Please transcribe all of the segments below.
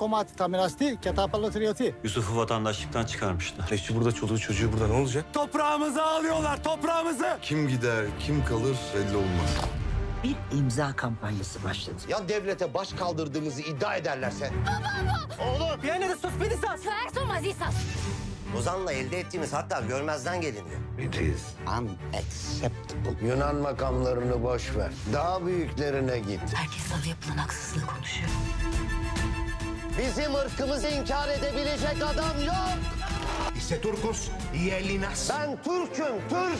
komati tamirasti ketapallo trioti. Yusuf'u vatandaşlıktan çıkarmışlar. Eşi burada, çoluğu çocuğu burada ne olacak? Toprağımızı alıyorlar, toprağımızı! Kim gider, kim kalır belli olmaz. Bir imza kampanyası başladı. Ya devlete baş kaldırdığımızı iddia ederlerse? Verso mazisas. Ozan'la elde ettiğimiz hatta görmezden geliniyor. It is. Unacceptable. Yunan makamlarını boş ver. Daha büyüklerine git. Herkes sana yapılan haksızlığı konuşuyor. Bizim ırkımızı inkar edebilecek adam yok. Είσαι Τούρκος ή Έλληνας. Ben Türk'üm, Türk.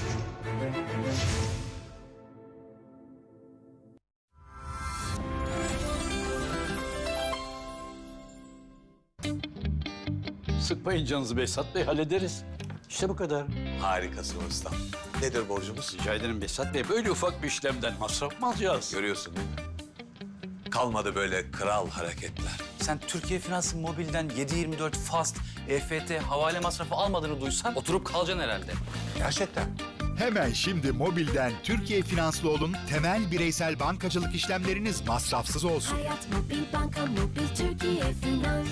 Sıkmayın canınızı Behzat Bey hallederiz. İşte bu kadar. Harikasın ustam. Nedir borcumuz? Rica ederim Behzat Bey böyle ufak bir işlemden masraf mı alacağız? Görüyorsun değil mi? Kalmadı böyle kral hareketler. Sen Türkiye Finans Mobil'den 7-24 Fast, EFT, havale masrafı almadığını duysan oturup kalacaksın herhalde. Gerçekten. Hemen şimdi mobilden Türkiye Finanslı olun. Temel bireysel bankacılık işlemleriniz masrafsız olsun. Hayat mobil, banka mobil, Türkiye finans.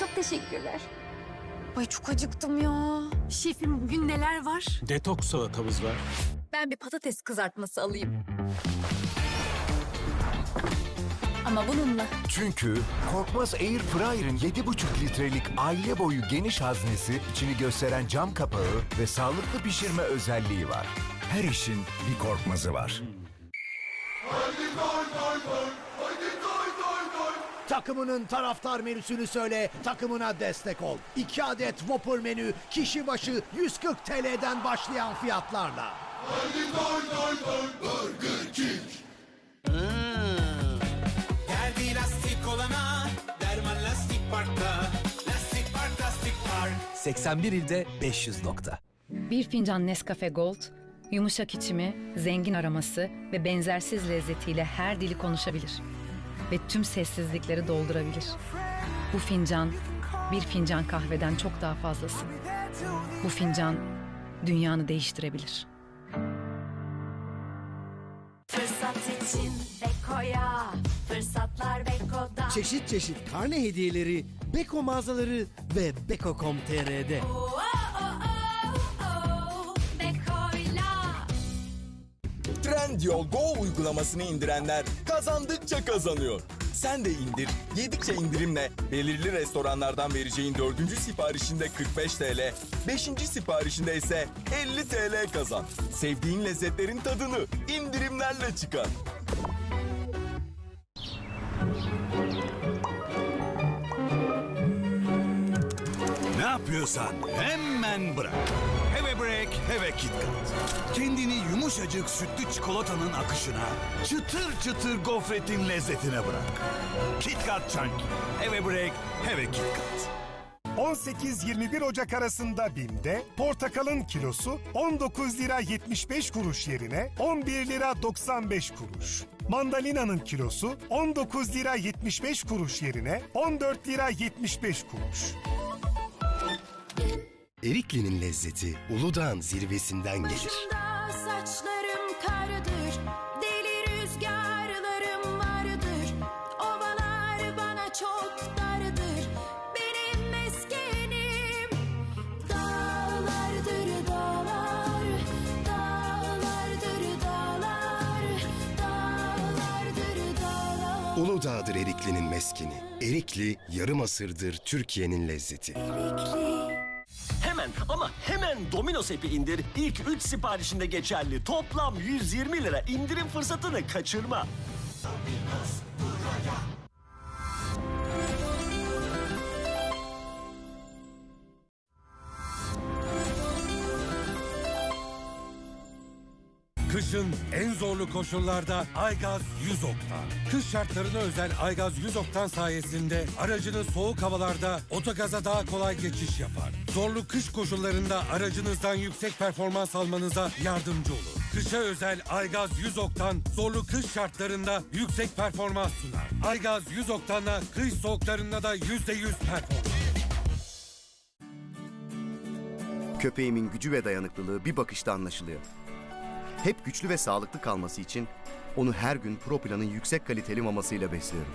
Çok teşekkürler. Ay çok acıktım ya. Şefim bugün neler var? Detoks salatamız var. Ben bir patates kızartması alayım. Ama bununla. Çünkü Korkmaz Air Fryer'ın 7,5 litrelik aile boyu geniş haznesi, içini gösteren cam kapağı ve sağlıklı pişirme özelliği var. Her işin bir korkmazı var. Takımının taraftar menüsünü söyle, takımına destek ol. 2 adet Whopper menü kişi başı 140 TL'den başlayan fiyatlarla. Geldi 81 ilde 500 nokta. Bir fincan Nescafe Gold, yumuşak içimi, zengin aroması ve benzersiz lezzetiyle her dili konuşabilir. Ve tüm sessizlikleri doldurabilir. Bu fincan, bir fincan kahveden çok daha fazlası. Bu fincan, dünyanı değiştirebilir. Fırsat için Beko'ya. Fırsatlar. Çeşit çeşit karne hediyeleri, Beko mağazaları ve Beko.com.tr'de. Oh, oh, oh. Trendyol Go uygulamasını indirenler kazandıkça kazanıyor. Sen de indir, yedikçe indirimle belirli restoranlardan vereceğin dördüncü siparişinde 45 TL, beşinci siparişinde ise 50 TL kazan. Sevdiğin lezzetlerin tadını indirimlerle çıkar. Yapıyorsan hemen bırak. Have break, have KitKat. Kendini yumuşacık sütlü çikolatanın akışına, çıtır çıtır gofretin lezzetine bırak. KitKat Chunky. Have break, have KitKat. 18-21 Ocak arasında BİM'de portakalın kilosu 19 lira 75 kuruş yerine 11 lira 95 kuruş. Mandalina'nın kilosu 19 lira 75 kuruş yerine 14 lira 75 kuruş. Erikli'nin lezzeti Uludağ'ın zirvesinden gelir. Başında saçlarım kardır. Deli rüzgarlarım vardır. Ovalar bana çok dardır. Benim meskenim dağlardır dağlar. Dağlardır dağlar. Dağlardır dağlar. Uludağ'dır Erikli'nin meskeni. Erikli yarım asırdır Türkiye'nin lezzeti. Hemen ama hemen Domino's App'i indir. İlk 3 siparişinde geçerli. Toplam 120 lira indirim fırsatını kaçırma. Kışın en zorlu koşullarda Aygaz 100 Oktan. Kış şartlarına özel Aygaz 100 Oktan sayesinde aracınız soğuk havalarda otogaza daha kolay geçiş yapar. Zorlu kış koşullarında aracınızdan yüksek performans almanıza yardımcı olur. Kışa özel Aygaz 100 Oktan zorlu kış şartlarında yüksek performans sunar. Aygaz 100 Oktan'la kış soğuklarında da %100 performans. Köpeğimin gücü ve dayanıklılığı bir bakışta anlaşılıyor. Hep güçlü ve sağlıklı kalması için onu her gün Proplan'ın yüksek kaliteli mamasıyla besliyorum.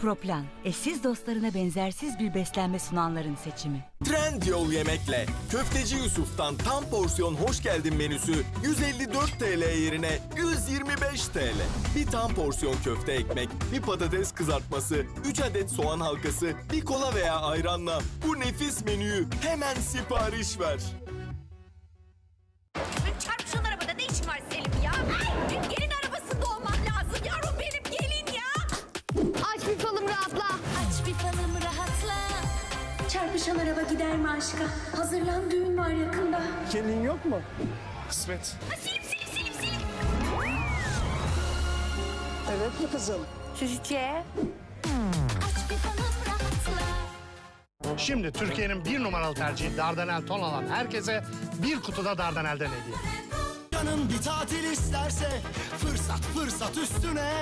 Proplan, eşsiz dostlarına benzersiz bir beslenme sunanların seçimi. Trendyol Yemek'le Köfteci Yusuf'tan tam porsiyon hoş geldin menüsü 154 TL yerine 125 TL. Bir tam porsiyon köfte ekmek, bir patates kızartması, 3 adet soğan halkası, bir kola veya ayranla bu nefis menüyü hemen sipariş ver. Çarpışan araba gider mi aşka? Hazırlan düğün var yakında. Gelin yok mu? Kısmet. Ha, Selim Selim Selim. Evet mi kızım? Rahatla. Şimdi Türkiye'nin bir numaralı tercihi Dardanel ton alan herkese bir kutuda Dardanel'den hediye. Canın bir tatil isterse fırsat fırsat üstüne.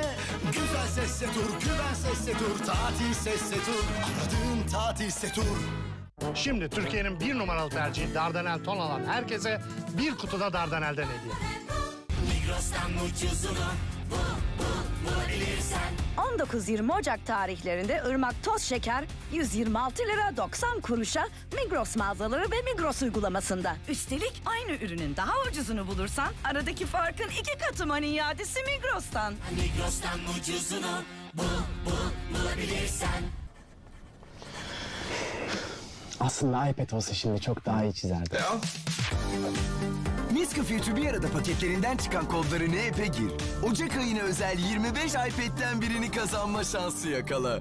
Güzel sesle tur, güven sesle tur, tatil sesle tur Aradığın tatil sesle tur Şimdi Türkiye'nin bir numaralı tercihi Dardanel ton alan herkese bir kutuda Dardanel'den hediye. Migros'tan ucuzunu bul bul bulabilirsen 19-20 Ocak tarihlerinde Irmak Toz Şeker 126 lira 90 kuruşa Migros mağazaları ve Migros uygulamasında. Üstelik aynı ürünün daha ucuzunu bulursan aradaki farkın iki katı mani iadesi Migros'tan. Migros'tan ucuzunu bul bul bulabilirsen Aslında iPad olsa şimdi çok daha iyi çizerdi. Nescafe Üçü bir arada paketlerinden çıkan kodları ne epe gir. Ocak ayına özel 25 iPad'den birini kazanma şansı yakala.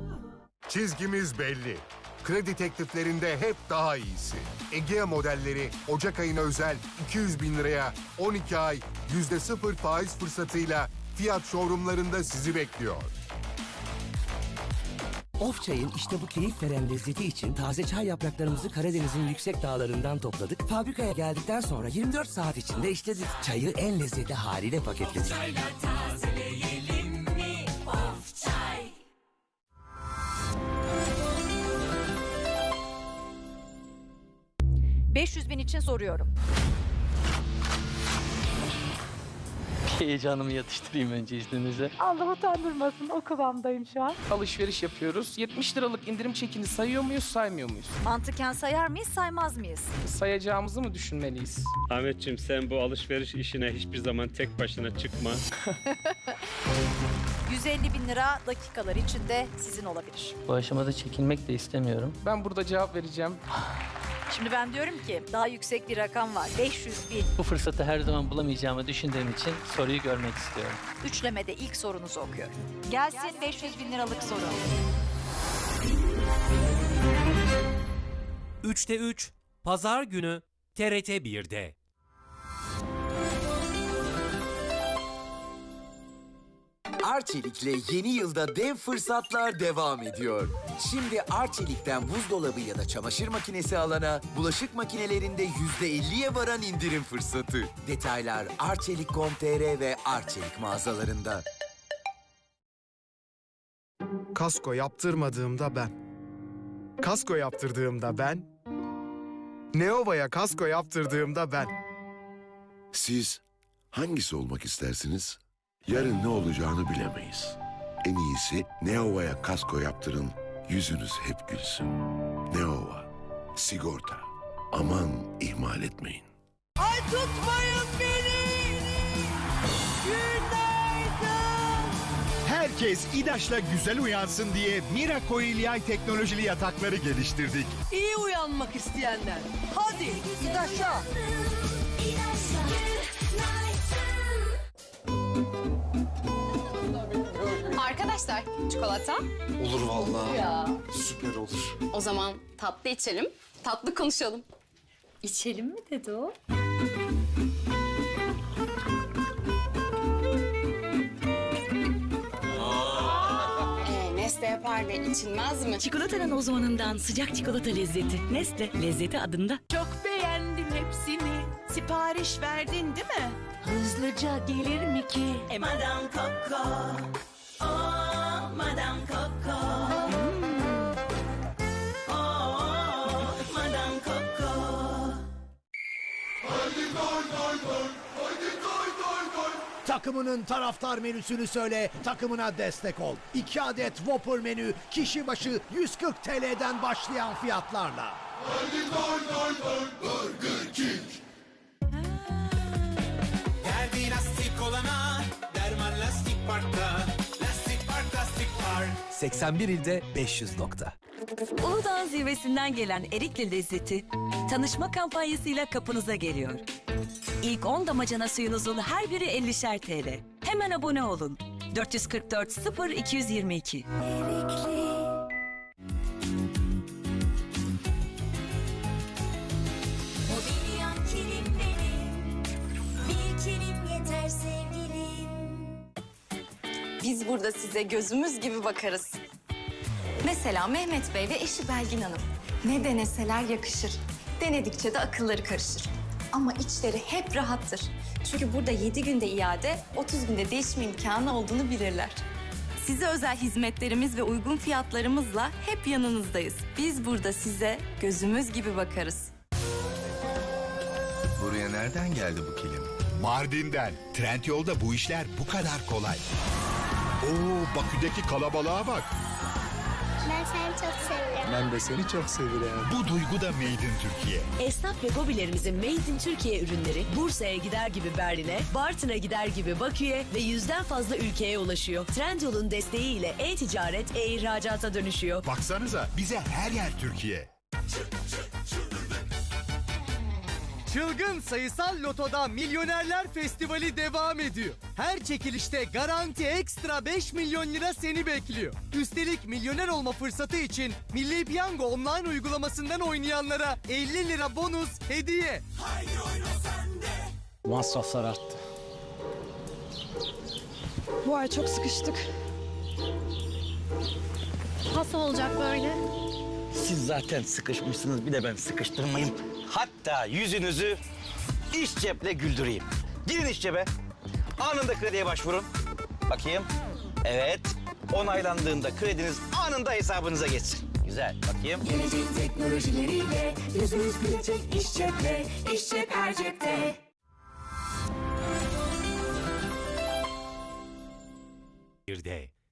Çizgimiz belli. Kredi tekliflerinde hep daha iyisi. Egea modelleri Ocak ayına özel 200 bin liraya 12 ay %0 faiz fırsatıyla fiyat showroomlarında sizi bekliyor. Of çayın işte bu keyif veren lezzeti için taze çay yapraklarımızı Karadeniz'in yüksek dağlarından topladık. Fabrikaya geldikten sonra 24 saat içinde işledik. Çayı en lezzetli haliyle paketledik. tazeleyelim mi? Of çay 500 bin için soruyorum. Heyecanımı yatıştırayım önce izninizle. Allah utandırmasın o kıvamdayım şu an. Alışveriş yapıyoruz. 70 liralık indirim çekini sayıyor muyuz, saymıyor muyuz? Mantıken sayar mıyız, saymaz mıyız? Sayacağımızı mı düşünmeliyiz? Ahmetciğim sen bu alışveriş işine hiçbir zaman tek başına çıkma. 150 bin lira dakikalar içinde sizin olabilir. Bu aşamada çekinmek de istemiyorum. Ben burada cevap vereceğim. Şimdi ben diyorum ki daha yüksek bir rakam var. 500 bin. Bu fırsatı her zaman bulamayacağımı düşündüğüm için soruyu görmek istiyorum. Üçlemede ilk sorunuzu okuyorum. Gelsin 500 bin liralık soru. 3'te 3 Pazar günü TRT 1'de. Arçelik'le yeni yılda dev fırsatlar devam ediyor. Şimdi Arçelik'ten buzdolabı ya da çamaşır makinesi alana bulaşık makinelerinde %50'ye varan indirim fırsatı. Detaylar arçelik.com.tr ve Arçelik mağazalarında. Kasko yaptırmadığımda ben. Kasko yaptırdığımda ben. Neova'ya kasko yaptırdığımda ben. Siz hangisi olmak istersiniz? Yarın ne olacağını bilemeyiz. En iyisi Neova'ya kasko yaptırın, yüzünüz hep gülsün. Neova, sigorta. Aman ihmal etmeyin. Ay tutmayın beni! Günaydın! Herkes İdaş'la güzel uyansın diye Mira Coil yay teknolojili yatakları geliştirdik. İyi uyanmak isteyenler. Hadi İdaş'a. Arkadaşlar çikolata. Olur vallahi. Ya. Süper olur. O zaman tatlı içelim, tatlı konuşalım. İçelim mi dedi o? Ee, Nesle yapar ve içilmez mi? Çikolatanın uzmanından sıcak çikolata lezzeti. Nesle lezzeti adında. Çok beğendim hepsini. Sipariş verdin değil mi? Hızlıca gelir mi ki? E Madame Coco. Oh, Madame Coco. Oh, Madame Coco. Haydi koy koy koy, haydi koy koy koy. Takımının taraftar menüsünü söyle, takımına destek ol. 2 adet Whopper menü kişi başı 140 TL'den başlayan fiyatlarla. Geldi 81 ilde 500 nokta. Uludağ zirvesinden gelen erikli lezzeti tanışma kampanyasıyla kapınıza geliyor. İlk 10 damacana suyunuzun her biri 50'şer TL. Hemen abone olun. 444 0 222. Mobilyan kilim benim. Bir kilim yeter sevgilim. Biz burada size gözümüz gibi bakarız. Mesela Mehmet Bey ve eşi Belgin Hanım. Ne deneseler yakışır. Denedikçe de akılları karışır. Ama içleri hep rahattır. Çünkü burada 7 günde iade, 30 günde değişme imkanı olduğunu bilirler. Size özel hizmetlerimiz ve uygun fiyatlarımızla hep yanınızdayız. Biz burada size gözümüz gibi bakarız. Buraya nereden geldi bu kilim? Mardin'den. Trendyol'da bu işler bu kadar kolay. Oo Bakü'deki kalabalığa bak. Ben seni çok seviyorum. Ben de seni çok seviyorum. Bu duygu da Made in Türkiye. Esnaf ve gobilerimizin Made in Türkiye ürünleri Bursa'ya gider gibi Berlin'e, Bartın'a gider gibi Bakü'ye ve yüzden fazla ülkeye ulaşıyor. Trendyol'un desteğiyle e-ticaret, e-ihracata dönüşüyor. Baksanıza bize her yer Türkiye. Çılgın Sayısal Loto'da Milyonerler Festivali devam ediyor. Her çekilişte garanti ekstra 5 milyon lira seni bekliyor. Üstelik milyoner olma fırsatı için Milli Piyango online uygulamasından oynayanlara 50 lira bonus hediye. Masraflar arttı. Bu ay çok sıkıştık. Nasıl olacak böyle? Siz zaten sıkışmışsınız bir de ben sıkıştırmayayım. Hatta yüzünüzü iş ceple güldüreyim. Girin iş cebe. Anında krediye başvurun. Bakayım. Evet. Onaylandığında krediniz anında hesabınıza geçsin. Güzel. Bakayım. Gelecek teknolojileriyle yüzümüz gülecek iş cepte, iş cep her cepte. Bir de